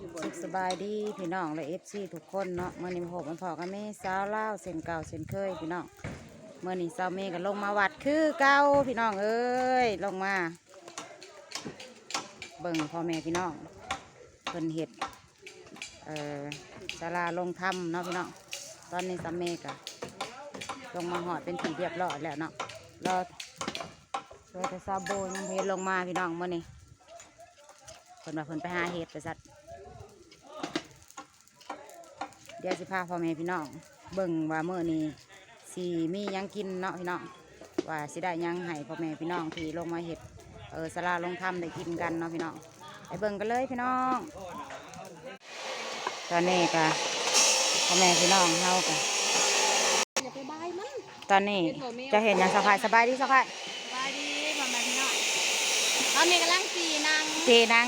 สุขสบายดีพี่น้องและเอฟซีทุกคนเนาะเมื่อนี้มาพบมันพอกันแม่สาวเล่าเส้นเก่าเส้นเคยพี่น้องเมื่อนี้สาวเมย์ก็ลงมาวัดคือเก่าพี่น้องเอ้ยลงมา เบิ่งพ่อแม่พี่น้องเพิ่นเห็ดเอ่อศาลาลงถ้ำเนาะพี่น้องตอนนี้สาวเมย์ก็ลงมาหอดเป็นที่เรียบร้อยแล้วเนาะรอรอแต่ซาโบยังเพลลงมาพี่น้องเมื่อนี้เพิ่นว่าเพิ่นไปหาเห็ดไปสัตว์ เดี๋ยวสิพาพ่อแม่พี่น้องเบิ่งว่าเมื่อนี้สีมีหยังกินเนาะพี่น้องว่าสิได้หยังให้พ่อแม่พี่น้องที่ลงมาเห็ดเออสลาลงทำได้กินกันเนาะพี่น้องไปเบิ่งกันเลยพี่น้อง ตอนนี้ก็พ่อแม่พี่น้องเฮาก็อย่าไปบายมันตอนนี้จะเห็นหยังสบายสบายดีสบายสบายดีพ่อแม่พี่น้องตอนนี้กำลังสีนางเจนัง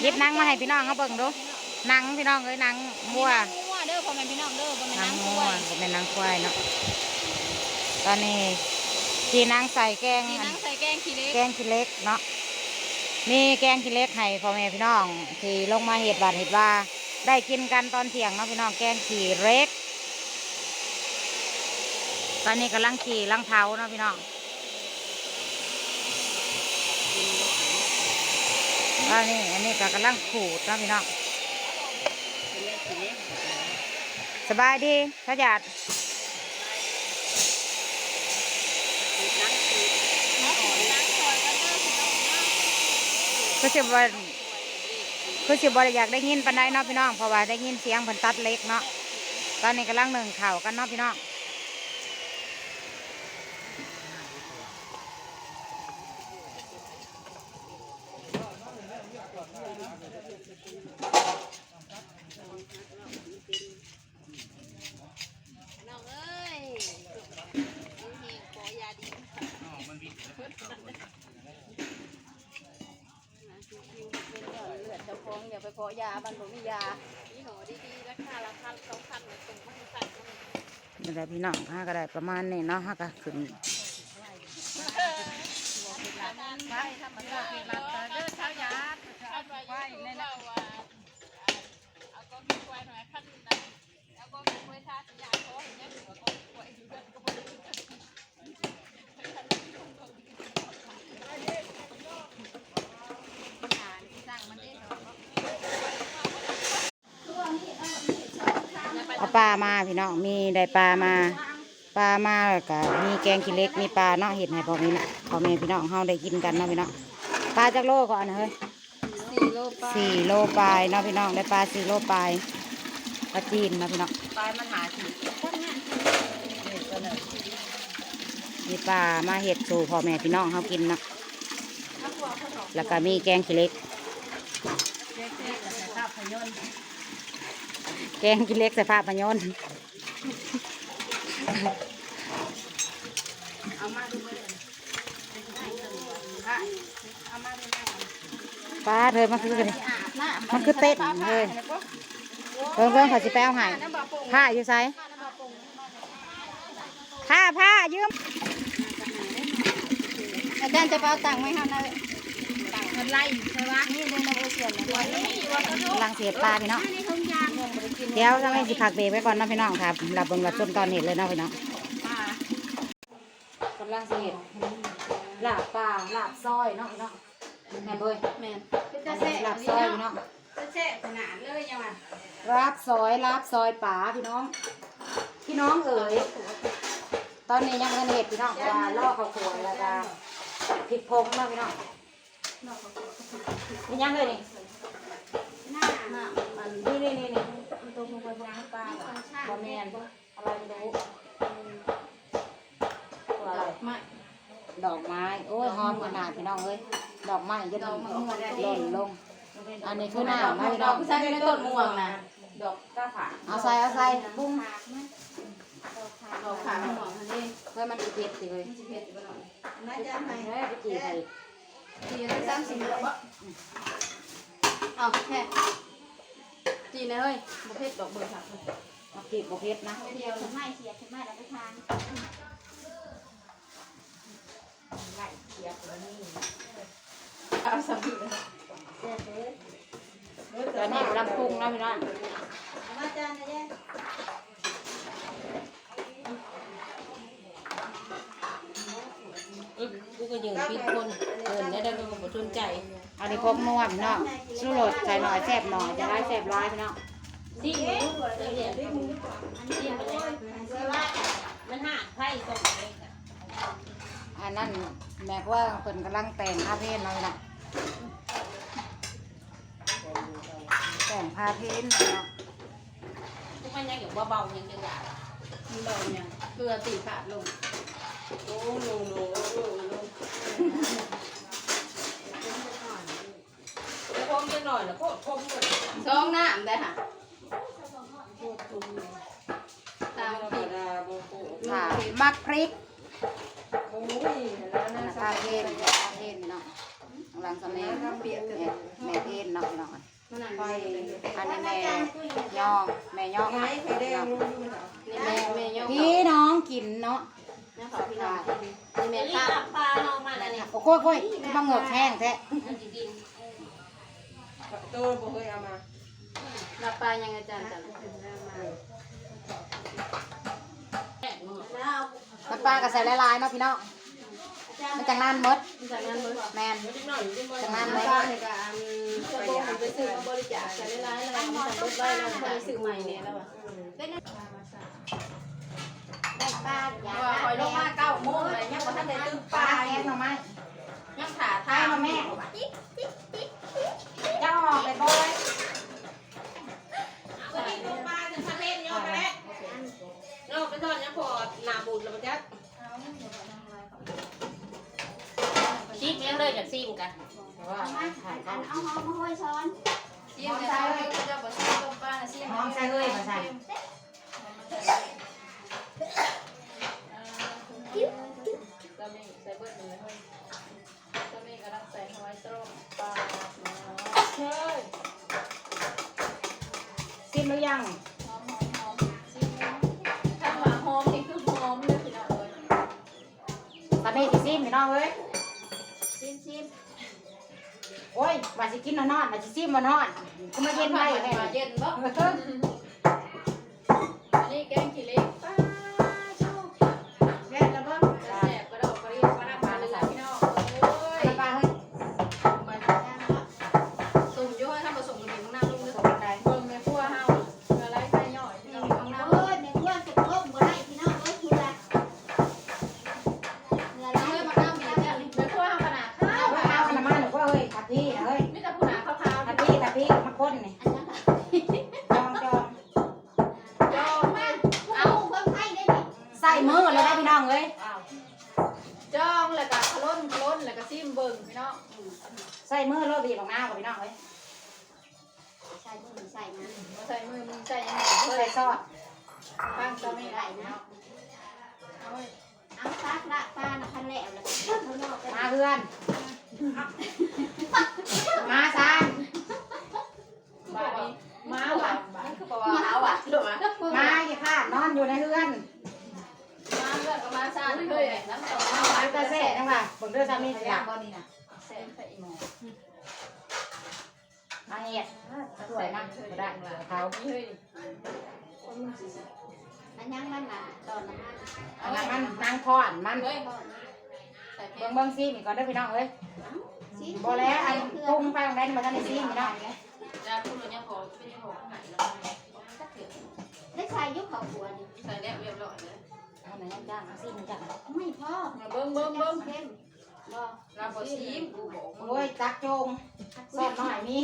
หยิบนังมาให้พี่น้องเขาเบิ่งดู นังพี่น้องเอ้ยนังมัวนางงัวเด้อพ่อแม่พี่น้องเด้อพ่อแม่นันางงมักวล้วยก็เป็นนังควายเนาะตอนนี้จีนังใส่แกงสีนางใส่แกงขี้เล็กแกงขี้เหล็กเนาะ มีแกงขี้เหล็กให้พ่อแม่พี่น้อง ที่ลงมาเห็ดบาดเห็ดว่า ได้กินกันตอนเที่ยงเนาะพี่น้องแกงขี้เหล็ก ตอนนี้กำลังขี่ลังเผาเนาะพี่น้องตอนนี้อันนี้ก็กำลังขูดเนาะพี่น้อง สบายดีขยัดนางซอยกันเด้อพี่น้องเนาะคือสิบวันคือสิบวันอยากได้ยินปันไดเนาะพี่น้องเพราะว่าได้ยินเสียงเพิ่นตัดเล็กเนาะตอนนี้กำลังหนึ่งเข่ากันเนาะพี่น้อง น้องเอ้ยเฮงขอยาดีเลือดจะพองอย่าไป มันบ่มียานี่หอดีๆราคาละพันสองพันตรงมาให้สั่งนี่แหละพี่น้องห้าก็ได้ประมาณนี้เนาะห้าก็ขึ้น ไปทำมันก็เป็นรัตเด้อเช้ายาไปในนั้นเอาก็มีควายหน่อยขั้นนั้นเอาก็มีควายท่าสัญญาขอเห็นยังอยู่ก็ควายอยู่เดือนก็บ่ได้ เอา ปลามาพี่น้องมีได้ปลามาปลามาแล้วก็มีแกงขี้เหล็กมีปลาเนาะเห็ดให้พ่อแม่นะพ่อแม่พี่น้องเฮาได้กินกันเนาะพี่น้องปลาจากโลก่อนนะเฮ้ยสี่โลปลาสี่โลปลายเนาะพี่น้องได้ปลาสี่โลปลายปลาจีนเนาะพี่น้องปลายมันหาสี่คนเนี่ยมีปลามาเห็ดสู่พ่อแม่พี่น้องเขากินเนาะแล้วก็มีแกงขี้เหล็ก แกงขี้เหล็กใส่ผ้าพยนต์เอามาดูเลยเอามาดูนะปลาเธอมันคือกันนี่อาบน้ำมันคือเต้นเลยเพิ่งเพิ่งเขาสิแป้วให้ผ้าอยู่ไสผ้าผ้ายืมอาจารย์จะไปเอาตังค์ไหมครับนะตังค์เงินไล่ใช่ไหมนี่เลยนะโอเชียนเลยนี่ว่าเขากำลังเสียปลาพี่น้องนี่ทุ่งยาง เงินบริกินเดี๋ยวทำให้สิผักเบรกไว้ก่อนเนาะพี่น้องครับรับเบิ่งรับชมตอนเห็ดเลยเนาะพี่น้องปลากำลังสิเห็ดลาบปลาลาบซอยเนาะพี่น้องแม่นเบยแมนลาบซอยพี่น้องจะแช่ขนาดเลยยังไงลาบซอยลาบซอยป่าพี่น้อง พี่น้องเอ๋ยตอนนี้ยังไม่ได้เห็ดพี่น้องว่าล่อข้าวขวยแล้วก็พริกพงเนาะพี่น้องนี่ยังเลยนี่หน้าหน้า มันนี่นี่นี่นี่ตรงลงไปบนน้ำปลาบะแมนอะไรไม่รู้ตัวอะไรไม่ดอกไม้ โอ้ยหอมขนาดพี่น้องเอ้ยดอกไม้จะหล่นลง อันนี้คือหน้าไม่พี่น้องใส่ในต้นม่วงนะ ดอกก้าฝาเอาใส่เอาใส่ปุ้งดอกขาม่วงอันนี้เพื่อมันจะเผ็ดสิเลยเผ็ดอยู่หน่อยน่าจะไหมเฮ้ยไปจีใส่จีนสามสิบแล้วปะเอาแค่ จีนเลยเฮ้ยบุเพ็ดดอกเบอร์ค่ะมาจีบบ่เผ็ดนะเดียวไม่เสียไม่แล้วไปทานไล่เสียบเลยนี่เอาสามีเลยเสียบเลยอนนี้กำลังปรุงเนาะพี่น้องมาจานนะ แย่กูก็ยืนปิดคนเดินได้ได้ก็บ่สนใจอันนี้พกนวมพี่น้องสู้รสใส่หน่อยแซ่บหน่อยจะได้แซ่บร้ายพี่น้องซีหมูเดี๋ยวซีหมูซีหมูมันหักไผ่ตรงนี้อันนั้นแม่ว่าเพิ่นกำลังแต่งผ้าเพนเนาะพี่น้องแต่งผ้าเพนเนาะทุกมันยังอยู่เบาๆยังจังหวะมันเบายังเกลือตีขาดลง โอ้ลงลงลงลงพมยังหน่อยแล้วก็พมหมดสองน้ำได้ค่ะตามผิดค่ะมักพริกโอ้ยแล้วนะผ้าเพนผ้าเพนเนาะกำลังสำเนียงแม่แม่เพนเนาะพี่น้องมันนั่นอันนี้แม่ย่องแม่ย่องค่ะนี่แม่แม่ยกพี่น้องกินเนาะ นี่ขอพี่น้องนี่แม่ข้าว ปลาน้องมาแล้วนี่โอ้โก้ยโก้ยมาเหงือกแห้งแท้มันจะกินตัวบ่เคยเอามารับปลายังอาจารย์จันมันปลากระใส่ลายๆเนาะพี่น้องมันจังนานหมดจากนั้นมื้อแมนนิดหน่อยนิดหน่อยจังนานหมดปลาเนี่ยก็จะโบกไปซื้อมาบริจาคใส่ร้ายๆแล้วมันจะลดไว้แล้วเคยซื้อใหม่เนี่ยแล้วอะป ลาว่าคอยลงมาเก้าโมงเลยยังบ่ทันได้ตื้อปลาแห้งหน่อไม้ยังขาทาทายมาแม่เจ้าออกไปโบยก็กินปลาจะทะเลนยอดไปแล้วเราไปทอดยังพอหนาบุญแล้วมันจะชิมยังเลยจากซิมกันว่าถ่ายกันเอาหอมมาห้อยช้อนซิมกันเลยก็จะบ่ซิมต้มปลาซิมหอมใส่เฮ้ยมาใส่ ลังใส่หอยต้มปลาเฮ้ยซิมหรือยังหอมหอมหอมซิมถ้าว่าหอมนี่คือหอมเลยพี่น้องเอ้ยตอนนี้สิซิมพี่น้องเอ้ยชิมชิมโอ้ยว่าสิกินนอนๆว่าสิซิมมานอนก็มาเย็นไว้แค่มานี้เย็นบ่ ส่มือใส่มันมาใส่มือมึงใส่ยังไงใส่เฮ้ยซอสฟังจะไม่ได้นะเอาไว้เอาซักละปลานะคันแล้วแล้วก็ข้างนอกไปมาเพื่อน มาซานบาดนี้มาว่ะมันคือบอกว่าเอาว่ะมมาอย่าค่ะนอนอยู่ในเพื่อนมาเลือกก็มาซ่านเฮ้ยน้ำตกมาตาเซ่จังหวะผมเดือดสามีอยากบ่นี่นะแซ่บใส่หมอ มาเห็ดสวยนะบ่ได้เขาเฮ้ยอันยังมันน่ะตอนนั้นมันอันนั้นมันนางคอนมันเบิ่งเบิ่งซีมีก่อนเด้อพี่น้องเอ้ยบ่แล้วอันปรุงไปของได้มาทันได้ซีพี่น้องจะพูดเรื่องพอไม่ได้พอไหนแล้วได้ใส่ยุคเขาหัวดิใส่แล้วเรียบร้อยเลยเอาไหนย่างเอาซีมันจังไม่พอเบิ้งเบิ้งเบิ้ง เข้มบ่เราบอชิมกูบอกโอ้ยตักโจงซอสหน่อยมี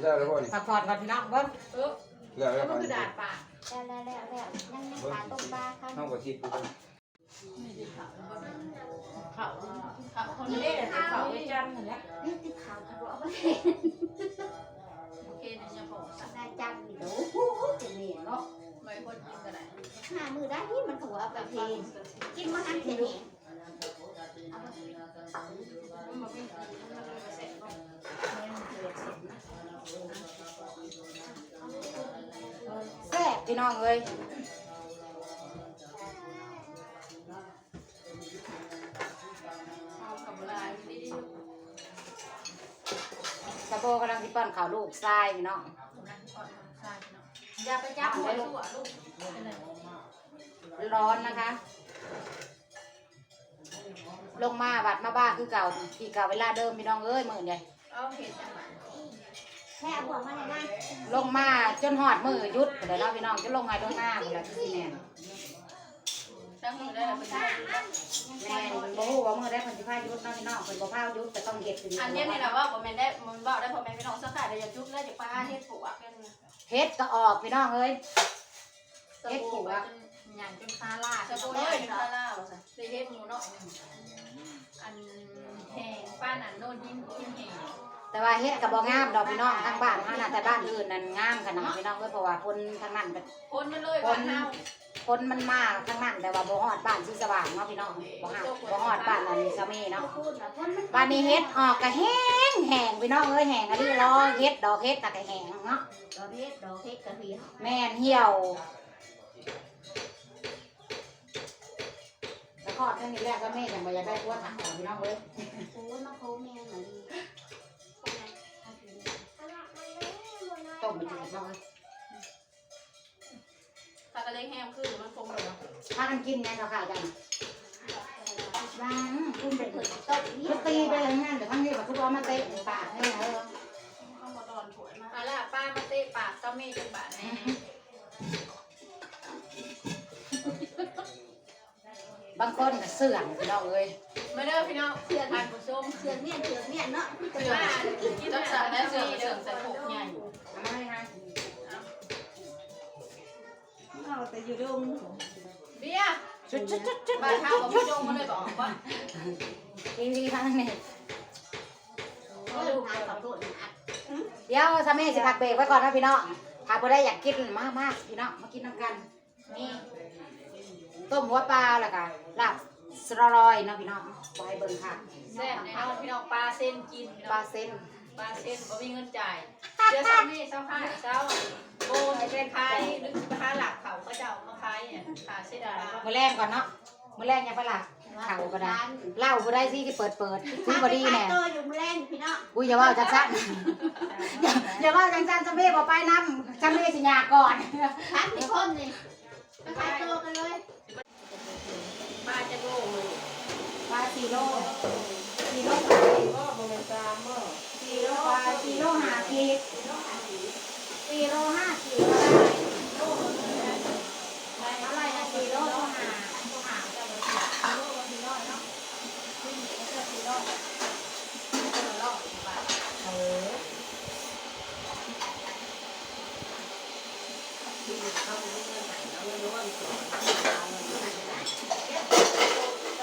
แล้วแล้วบ่นี่ผักพอดก่อนพี่น้องเบิ่งเออแล้วแล้วมันบ่คือนี่ดาดปากแล้วแล้วแล้วแล้วยังยังขาต้มปลาครับเฮาก็สิปูเขาเขาคนนี้เขาไว้จันนั่นแหละนี่ติดขาวทะเลาะไปโอเคเนี่ยจะบอกสักได้จังดิโอ้โหจะเหม็นเนาะไม่คนกินก็ได้หามือได้ที่มันหัวเอาไปเทกินมาทันเสร็จเนี่ย แซ่บพี่น้องเอ้ยเอากับลายดีแสะโบกำลังสิป้อนข้าวลูกทรายพี่น้อง อย่าไปจับหัวลูกลูกร้อนนะคะ ลงมาบัดมาบ้าคือเก่าที่เก่าเวลาเดิมพี่น้องเอ้ยมือเนี่ยเอาเห็ดจังหวะแค่เอาหัวมาเลยนะลงมาจนหอดมือหยุดเดี๋ยวเราะพี่น้องจะลงไงลงหน้าหมดแล้วที่แน่นถ้ามือได้เราไปได้แม่นมันบ่ฮู้ว่ามือได้เพิ่นสิพาหยุดเนาะพี่น้องเพิ่นบ่พาหยุดแต่ต้องเฮ็ดถึงอันนี้นี่แหละว่าผมแม่ได้มันบอกได้ผมแม่พี่น้องสักแต่เดี๋ยวจะจุ๊บแล้วจะป้าเฮ็ดผัวกันเฮ็ดก็ออกพี่น้องเอ้ยเฮ็ดผัว หยันจนคาล่าสบู่เลยคาล่าว่าซะได้เฮ็ดหมูเนาะอันแห้งป้านั่นโน่นยิ้มยิ้มแห้งแต่ว่าเฮ็ดก็บ่งามดอกพี่น้องทางบ้านเฮาน่ะแต่บ้านอื่นนั่นงามขนาดพี่น้องเอ้ยเพราะว่าคนทางนั้นก็คนมันเลยบ้านเฮาคนมันมาทางนั้นแต่ว่าบ่ฮอดบ้านที่สว่างเนาะพี่น้องบ่ฮอดบ่ฮอดบ้านอันนี้ซะมีเนาะพูดนะคนมันบ้านนี้เฮ็ดออกก็แห้งแห้งพี่น้องเอ้ยแห้งอันนี้รอเฮ็ดดอกเฮ็ดน่ะก็แห้งเนาะดอกเห็ดดอกเห็ดกระเทียมแม่นเหี่ยว แล้วก็ท่านนี้แรกก็แม่ยังบ่อยากได้ตัวถังของพี่น้องเอ้ยโอ้ยมาโค้งแม่หน่อยดีต้มไปกินพี่น้องเอ้ยถ้ากระเล็กแห้งขึ้นมันคงเลยเนาะพากันกินไงเขาขายกันบ้างคุณเป็นเปิดต้มนี่คือตีไปเลยงั้นเดี๋ยวทั้งนี้ก็คือว่ามาเตะปากให้เออเข้ามาตอนถวยมาเอาล่ะป้ามาเตะปากเจ้าแม่จนบาดแน่ บางคนก็เสื่อมพี่น้องเอ้ยมาเด้อพี่น้องเพื่อนทานผู้ชมเสือกเนี่ยเสือกเนี่ยเนาะเสือกินรักษาและเสือเสือใส่ผมใหญ่ทำไมฮะเอาแต่อยู่ดงเบี้ยชุดชุดชุดชุดบ้านเฮาก็ไม่ดงมาเลยบอกว่าทีวีทางนี้โอ้ยทานกับโดดนะเดี๋ยวสามีสิพักเบรกไว้ก่อนนะพี่น้องถ้าผู้ใดอยากกินมากมากๆพี่น้องมากินน้ำกันนี่ ต้มหัวปลาแล้วก็ลาบสลรอยเนาะพี่น้องไปเบิ่งค่ะแซ่บแน่นอนพี่น้องปลาเส้นกินปลาเส้นปลาเส้นบ่มีเงินจ่ายเดี๋ยวเช้านี้เช้าค่ายเช้าโบนเป็นขายหรือค้าหลักเขาก็จะเอามาขายเนี่ยขาเส้นปลามื้อแรงก่อนเนาะมื้อแรงอย่าไปหลักเข่าก็ได้เหล้าก็ได้สิที่เปิดเปิดซื้อบอดีแน่ตัวอยู่แรงพี่น้องอุ้ยอย่าว่าจังซั่นอย่าอย่าว่าจังซั่นสามีบ่ไปนำสามีสิยาก่อนพักที่คนนี่ไปขายตัวกันเลยปลาจะโลเลย สี่โลสี่โลก็บ่แม่นตามบ่สี่โลปลาสี่โลห้าขีดสี่โลห้าขีดอะไรนะสี่โลห้าห้าสี่โลสี่โลเนาะสี่โลเออนี่ก็ไปกินย่อลงเองวันนะใช่กันผ้าละสองถ้วยเท่ากันเลยเขียนะ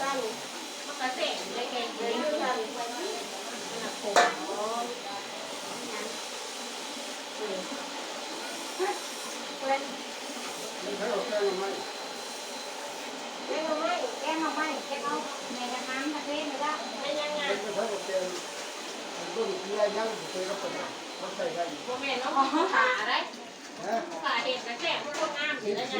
สั้น หนักผม อ๋อ แกงเอาไม้ แกงเอาไม้แกงเอาแม่จะน้ำตะเทนเลยละไม่ยังไงโมเมนต์เขาขาได้ขาเห็นกระแทกพวกน้ำอยู่แล้วไง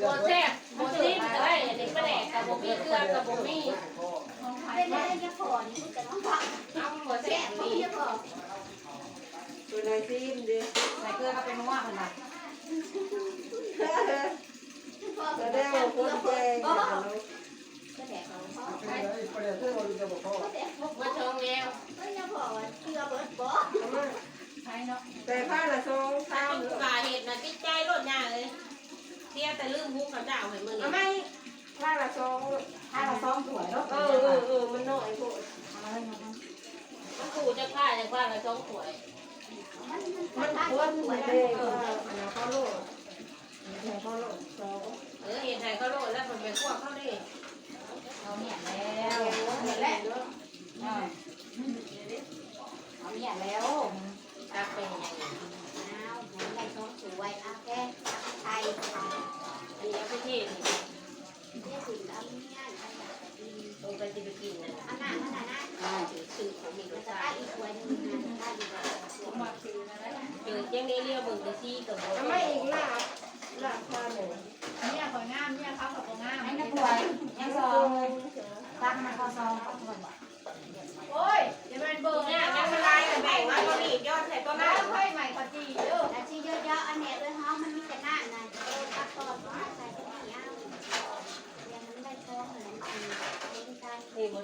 โบแทกโบซิมก็ได้อันนี้ก็แดกกับโบมีเกลือกับโบมีเป็นอะไรจะขอนี่พูดกันว่าเอาโบแทแซ่กบนี่พี่ขอตัวไหนซีมดิใส่เกลือเข้าไปนัวคนละ จะได้เอาคนแก่เอามาชงแล้วแต่ผ้าละทรงข้าวหรือสาเห็ดนะติดใจรถหน้าเลยเที่ยแต่ลืมหุ้งกับดาวเให้มือเอาไม่ผ้าละทรงถ้าละาซ้อมสวยเนาะเออเออเออมันน้อยโพดมันขู่จะฆ่าจะฆ่าละบสองสวยมันมันควรเหมือนเดิมเขาโลด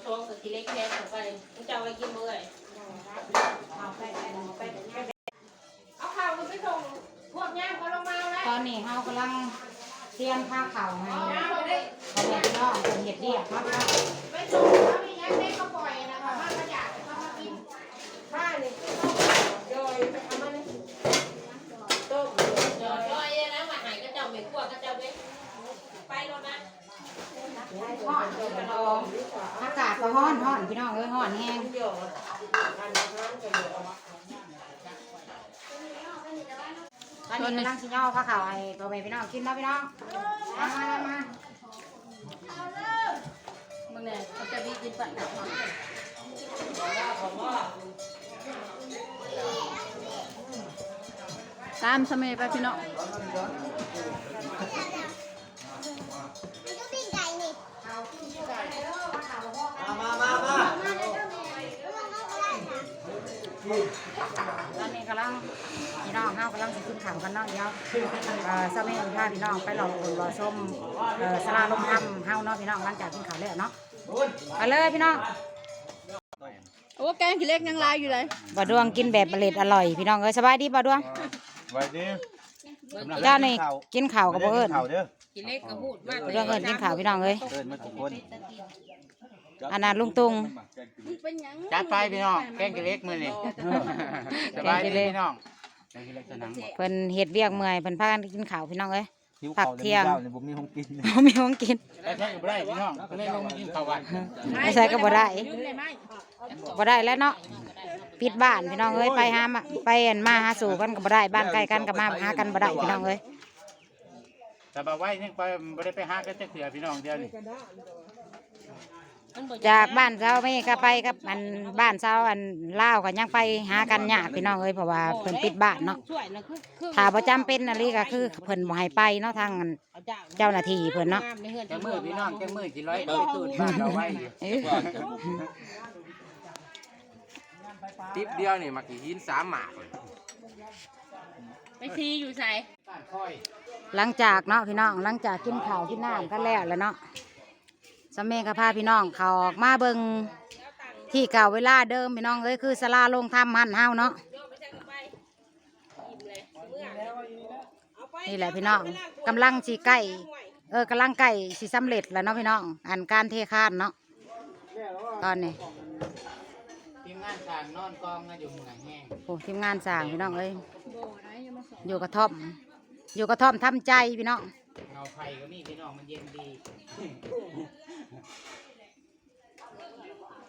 ทองกับทีเล็กแค่ของไปมึงจะเอาไปกินมื้อไหร่เอาไปไปเอาไปไปเอาข้าวมึงไปส่งพวกย่างเขาลงมาแล้วตอนนี้เฮากำลังเตรียมผ้าเข่าวให้ย่างเขาได้พ่อแม่พี่น้องเป็นเห็ดเรียกครับไปส่งเขาไม่ยักได้ก็ปล่อยนะคะว่าเขาอยากเขามากินข้านี่โดยทำมันต้มจอดจอยนะมาหายก็เจ้าไม่กลัวก็เจ้าไปไปรถนะ ฮ้อนองอากาศก็ฮ้อนฮ้อนพี่น้องเอ้ยฮ้อนแห้งเดี๋ยวอันนั้นก็เดี๋ยวตอนนี้กำลังสิย่อผ้าเข่าวให้พ่อแม่พี่น้องกินเนาะพี่น้องมามามามามึงเนี่ยเขาจะมีกินปัดหนักตามสมัยไปพี่น้อง ตอนนี้กำลังพี่น้องเฮากำลังสิกินข้าวกันเนาะเดี๋ยวเอ่อสามีพาพี่น้องไปรอคนรอชมเอ่อสลาลมทำเฮาเนาะพี่น้องหลังจากกินข้าวแล้วเนาะไปเลยพี่น้องโอ้แกงขี้เล็กยังลายอยู่เลยบ่ดวงกินแบบอร่อยอร่อยพี่น้องเอ้ยสบายดีบ่ดวงไว้ดิเจ้านี่กินข้าวกับบ่เอิ้นข่าวเด้อกินเล็กก็พูดมากบ่ดวงเอิ้นกินข้าวพี่น้องเอ้ยเอิ้นมาทุกคน อันนั้นลุงตุงเป็นหยังจัดไปพี่น้องแกงกิเล็กมื้อนี้สบายดีพี่น้องแกงกิเล็กสนังบ่เพิ่นเฮ็ดเวียกเมื่อยเพิ่นพากันกินข้าวพี่น้องเอ้ย หิวผักข้าวเที่ยงนี่บ่มีของกินบ่มีของกินไปแท้ก็บ่ได้พี่น้องก็เลยลงมากินข้าววัดไม่ใช่ก็บ่ได้ยืมได้ไหมบ่ได้แล้วเนาะปิดบ้านพี่น้องเอ้ยไปหามาไปอันมาหาสู่กันก็บ่ได้บ้านใกล้กันก็มาหากันบ่ได้พี่น้องเอ้ยแต่บ่าไว้ยังไปบ่ได้ไปหากันจักเทื่อพี่น้องเดียวนี่ จากบ้านเจ้าไม่ก็ไปกับอันบ้านเจ้าอันลาวก็ยังไปหากันยากพี่น้องเอ้ยเพราะว่าเพิ่นปิดบ้านเนาะช่วยนะคือคือถ้าบ่จำเป็นอะไรก็คือเพิ่นบ่ให้ไปเนาะทางอันเอาเจ้าเจ้าหน้าที่เพิ่นเนาะในเฮือนจังมื้อพี่น้องจังมื้อสิร้อยไปตูดบ้านเราไว้อยู่เอ้ยติ๊บเดียวนี่มากี่หินสามหมากเลยไปซีอยู่ใส่บ้านค่อยหลังจากเนาะพี่น้องหลังจากกินข้าวกินน้ำกันแล้วแล้วเนาะ สมัยก็พาพี่น้องเขาออกมาเบิ่งที่เก่าเวลาเดิมพี่น้องเอ้ยคือสลาลงทำมันเฮาเนาะนี่แหละพี่น้องกำลังสิใกล้เออกำลังใกล้สิสำเร็จแล้วเนาะพี่น้องอันการเทคานเนาะตอนนี้ทีมงานสร้างนอนกองกันอยู่เมืองแห้งโอ้ทีมงานสร้างพี่น้องเอ้ยอยู่กระท่อม อยู่กระท่อมทำใจพี่น้องเงาไฟก็มีพี่น้องมันเย็นดี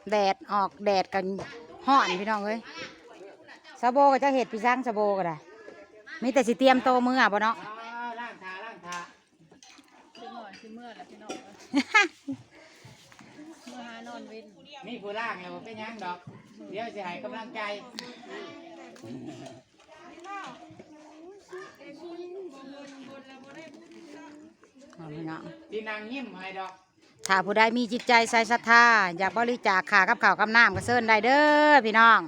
แดดออกแดดกันห่อนพี่น้องเอ้ยสะโบก็จะเห็ดพี่ช้างสะโบก็ได้มีแต่สิเตรียมโตวมืออะบ่เนาะอ่าล่างทาล่างทาซื้อหน่อยซื้อเมื่อแหละพี่น้องเมื่อหานอนเว้นมีผู้ล่างแล้วบ่เป็นหยังดอก เดี๋ยวสิให้กำลังใจเอาพี่น้องที่นางยิ้มให้ดอก ถ้าผู้ใดมีจิตใจใส่ศรัทธาอยากบริจาคขากับข้าวกับน้ำก็เชิญได้เด้อพี่น้อง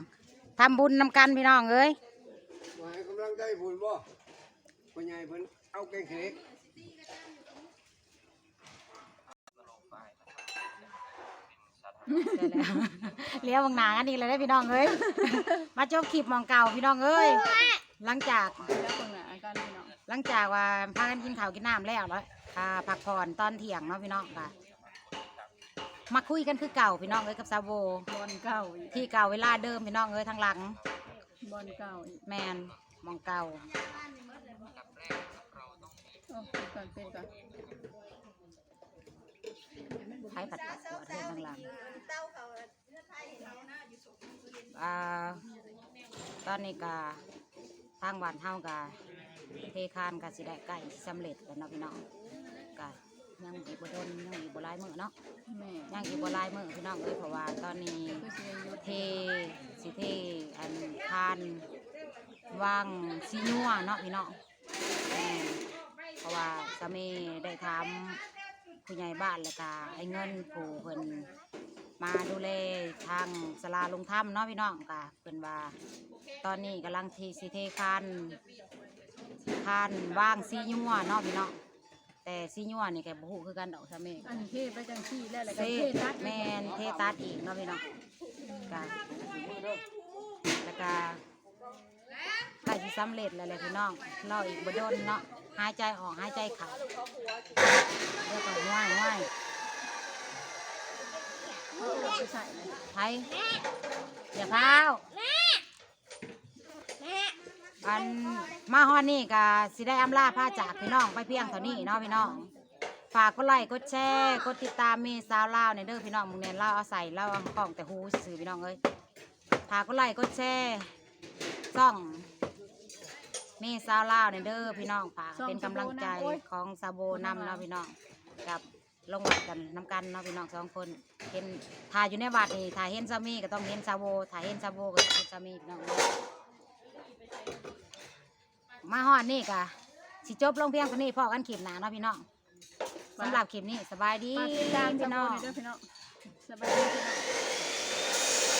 ทำบุญนำกันพี่น้องเอ้ยว่าให้กำลังใจบุญบ่พ่อใหญ่เพิ่นเอาแกงเค้กเลี้ยวบางหนากันอีกเลยเด้พี่น้องเอ้ยมาจบคลิปมองเก่าพี่น้องเอ้ยหลังจากหลังจากว่าพากันกินข้าวกินน้ำแล้วแล้วอ่าพักผ่อนตอนเที่ยงเนาะพี่น้องค่ะ มาคุยกันคือเก่าพี่น้องเอ้ยกับซาโบบอลเก่าอีกที่เก่าเวลาเดิมพี่น้องเอ้ยทางหลัง บอลเก่าอีกแมนมองเก่าโอ้เป็นก่อนเป็นก่อนไผ่ผัดผัดตัวเทศทางหลังอ่าตอนนี้ก็ทางบ้านเฮาก็เทคานก็สิได้ใกล้สำเร็จแล้วเนาะพี่น้องก็ ยังอีกบ่โดนยังอีกบ่หลายมื้อเนาะแม่ยังอีกบ่หลายมื้อพี่น้องเอ้ยเพราะว่าตอนนี้คือสิได้หยุดเทสิเทอันทานวางซีนัวเนาะพี่น้องแม่นเพราะว่าสามีได้ถามผู้ใหญ่บ้านแล้วก็ไอ้เงินผู้เพิ่นมาดูแลทางสลาลงถ้ำเนาะพี่น้องก็เพิ่นว่า ตอนนี้กำลังทีสิเทคานคานว่างซีนัวเนาะพี่น้อง แต่ซีนัวนี่แกบ่ฮู้คือกันดอกสามีอันเทไปจังที่แล้วแล้วเทก็เทตัดแมนเทตัดอีกเนาะพี่น้องกะแล้วก็ใกล้ที่สำเร็จแล้วแหละพี่น้องรออีกบ่โดนเนาะหายใจออกหายใจเข้าเดี๋ยวก็ง่ายง่ายเอาไปใส่เลยไทยอย่าพาว อันมาฮอดนี่ก็สิได้อำลาพาจากพี่น้องไปเพียงเท่านี้เนาะพี่น้อง ฝากกดไลค์กดแชร์กดติดตามเมสาวเล่าในเด้อพี่น้องมึงเนี่ยเล่าเอาใส่เล่าเอากล่องแต่หูสื่อพี่น้องเอ้ยฝากกดไลค์กดแชร์ซ่องเมสาวเล่าในเด้อพี่น้องฝากเป็นกำลังใจของซาโบนำเนาะพี่น้องกับลงวัดกันน้ำกันเนาะพี่น้องสองคนเห็นถ่ายอยู่ในวัดนี่ถ่ายเห็นซามีก็ต้องเห็นซาโบถ่ายเห็นซาโบก็ต้องเห็นซามีพี่น้องเอ้ย มาฮอดนี่กะสิจบลงเพียงเท่านี้พอกันขีดหนาเนาะพี่น้องสำหรับคลิปนี้สบายดีพี่น้อง สบายดีพี่น้อง